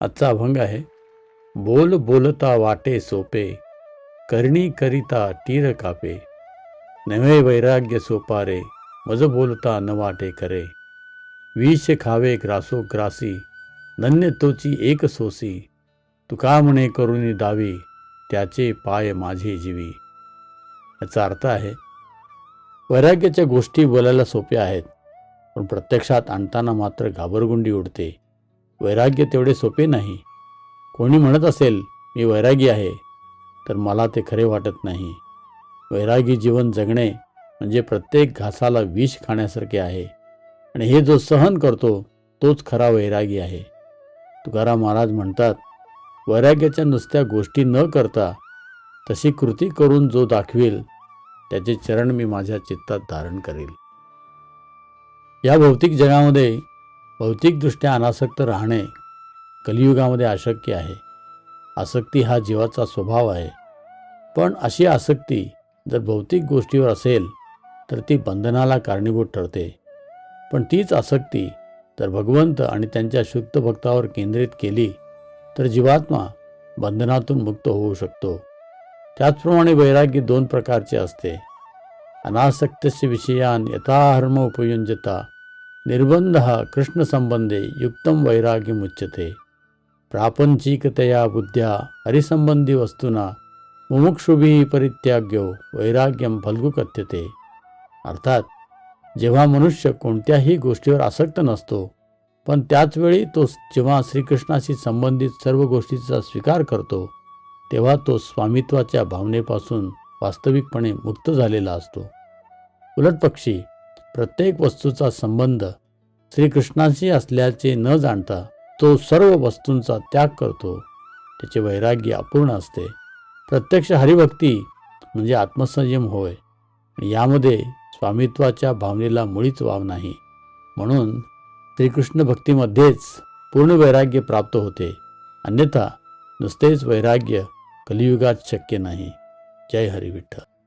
आजचा अभंग आहे बोल बोलता वाटे सोपे करणी करिता तीर कापे. नवे वैराग्य सोपारे मज बोलता न वाटे करे विष खावे ग्रासो ग्रासी धन्य तोची एक सोसी. तुका म्हणे करुणी दावी त्याचे पाय माझे जीवी. याचा अर्थ आहे वैराग्याच्या गोष्टी बोलायला सोप्या आहेत पण प्रत्यक्षात आणताना मात्र घाबरगुंडी उडते. वैराग्य तेवढे सोपे नाही. कोणी म्हणत असेल मी वैरागी आहे तर मला ते खरे वाटत नाही. वैरागी जीवन जगणे म्हणजे प्रत्येक घासाला विष खाण्यासारखे आहे. आणि हे जो सहन करतो तोच खरा वैरागी आहे. तुकाराम महाराज म्हणतात वैराग्याच्या नुसत्या गोष्टी न करता तशी कृती करून जो दाखवेल त्याचे चरण मी माझ्या चित्तात धारण करेल. या भौतिक जगामध्ये भौतिकदृष्ट्या अनासक्त राहणे कलियुगामध्ये अशक्य आहे. आसक्ती हा जीवाचा स्वभाव आहे. पण अशी आसक्ती जर भौतिक गोष्टीवर असेल तर ती बंधनाला कारणीभूत ठरते. पण तीच आसक्ती जर भगवंत आणि त्यांच्या शुद्ध भक्तावर केंद्रित केली तर जीवात्मा बंधनातून मुक्त होऊ शकतो. त्याचप्रमाणे वैराग्य दोन प्रकारचे असते. अनासक्तस्य विषयान यथाहर्म उपयुंजता निर्बंध कृष्णसंबंधे युक्तं वैराग्यमुच्यते प्रापंचिकतया बुद्ध्या हरिसंबंधी वस्तूना मुमुक्षुभी परित्याग्यो वैराग्यम फल्गु कथ्यते अर्थात जेव्हा मनुष्य कोणत्याही गोष्टीवर आसक्त नसतो पण त्याचवेळी तो जेव्हा श्रीकृष्णाशी संबंधित सर्व गोष्टीचा स्वीकार करतो तेव्हा तो स्वामित्वाच्या भावनेपासून वास्तविकपणे मुक्त झालेला असतो। उलटपक्षी प्रत्येक वस्तूचा संबंध श्रीकृष्णाशी असल्याचे न जाणता तो सर्व वस्तूंचा त्याग करतो. त्याचे वैराग्य अपूर्ण असते. प्रत्यक्ष हरिभक्ती म्हणजे आत्मसंयम होय. आणि यामध्ये स्वामित्वाच्या भावनेला मुळीच वाव नाही. म्हणून श्रीकृष्ण भक्तीमध्येच पूर्ण वैराग्य प्राप्त होते. अन्यथा नुसतेच वैराग्य कलियुगात शक्य नाही. जय हरिविठ्ठल.